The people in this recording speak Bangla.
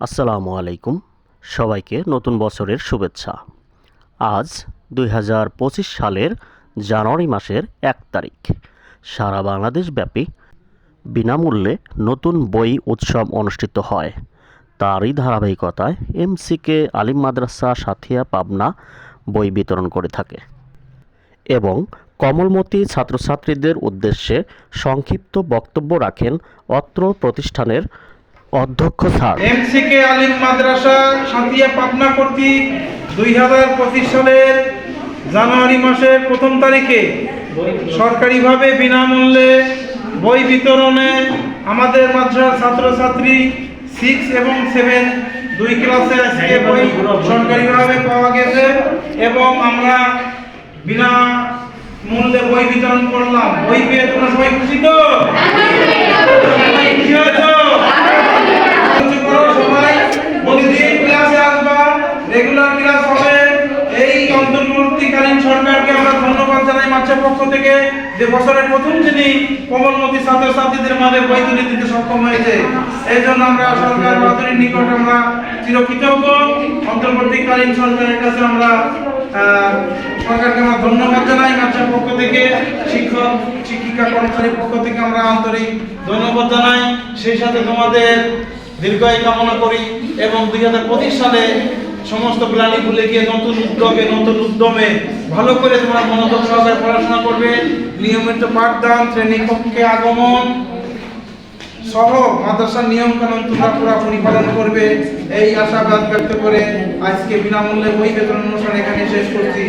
আসসালামু আলাইকুম। সবাইকে নতুন বছরের শুভেচ্ছা। আজ দুই হাজার পঁচিশ সালের জানুয়ারি মাসের এক তারিখ। সারা বাংলাদেশব্যাপী বিনামূল্যে নতুন বই উৎসব অনুষ্ঠিত হয়। তারই ধারাবাহিকতায় এমসিকে আলিম মাদ্রাসা সাথিয়া পাবনা বই বিতরণ করে থাকে এবং কমলমতি ছাত্রছাত্রীদের উদ্দেশ্যে সংক্ষিপ্ত বক্তব্য রাখেন অত্র প্রতিষ্ঠানের অধ্যক্ষ স্যার। এমসিকে আলিম মাদ্রাসা সাঁতিয়া পাবনা কর্তৃক দুই হাজার পঁচিশ সালের জানুয়ারি মাসের প্রথম তারিখে সরকারিভাবে বিনামূল্যে বই বিতরণে আমাদের মাদ্রাসার ছাত্রছাত্রী সিক্স এবং সেভেন দুই ক্লাসে আজকে বই সরকারিভাবে পাওয়া গেছে এবং আমরা বিনা মূল্যে বই বিতরণ করলাম। বই পেয়ে তোমরা সবাই খুশি তো খুশি হয়েছো কিছু করো সবাই প্রতিদিন ক্লাসে আসবা রেগুলার ক্লাস হবে। এই অন্তর্বর্তীকালীন সরকারকে আমরা ধন্যবাদ জানাই মাছের পক্ষ থেকে যে বছরের প্রথম যিনি কমলমতি ছাত্রছাত্রীদের মাঝে তুলে দিতে সক্ষম হয়েছে। এই জন্য আমরা সরকার বাহাদুরের নিকট আমরা চিরকৃতজ্ঞ। অন্তর্বর্তীকালীন সরকারের কাছে আমরা সরকারকে আমরা ধন্যবাদ জানাই মাছের পক্ষ থেকে। শিক্ষক, শিক্ষিকা কর্মচারীর পক্ষ থেকে আমরা আন্তরিক ধন্যবাদ জানাই। সেই সাথে তোমাদের দীর্ঘায়ু কামনা করি এবং দুই হাজার পঁচিশ সালে সমস্ত প্ল্যানিং ভুলে গিয়ে নতুন উদ্যোগে, নতুন উদ্যমে ভালো করে তোমরা মনোযোগ সহকারে পড়াশোনা করবে। নিয়মিত পাঠদান শ্রেণি কক্ষে আগমন সহ মাদ্রাসার নিয়ম কানুন তোমরা পুরাপুরি পালন করবে। এই আশাবাদ ব্যক্ত করে আজকে বিনামূল্যে বই বেতন অনুষ্ঠান এখানে শেষ করছি।